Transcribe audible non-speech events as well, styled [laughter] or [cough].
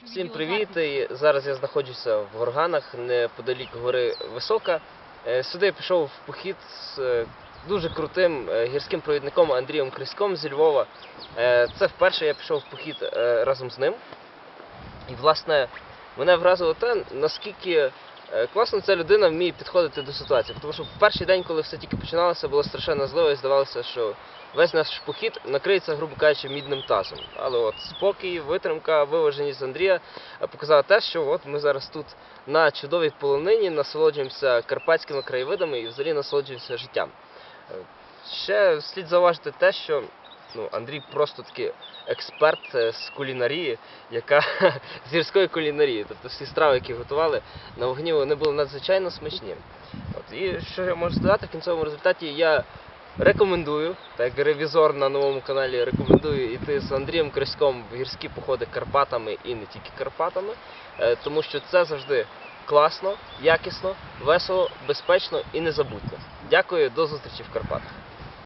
Всім привіт! Зараз я знаходжуся в Горганах, неподалік гори Висока. Е, Сюди я пішов в похід з е, дуже крутим е, гірським провідником Андрієм Криськом зі Львова. Це вперше я пішов в похід разом з ним. І, власне, мене вразило те, наскільки класно ця людина вміє підходити до ситуації. Тому що в перший день, коли все тільки починалося, було страшенно зливо і здавалося, що весь наш похід накриється, грубо кажучи, мідним тазом. Але от спокій, витримка, виваженість Андрія е, показала те, що от ми зараз тут на чудовій полонині насолоджуємося карпатськими краєвидами і взагалі насолоджуємося життям. Е, Ще слід зауважити те, що ну, Андрій просто таки експерт е, з кулінарії, яка [laughs] з гірської кулінарії. Тобто всі страви, які готували на вогні, вони були надзвичайно смачні. От, і що я можу сказати, в кінцевому результаті я рекомендую, так як ревізор на новому каналі, рекомендую йти з Андрієм Криськом в гірські походи Карпатами і не тільки Карпатами, е, тому що це завжди класно, якісно, весело, безпечно і незабутньо. Дякую, до зустрічі в Карпатах.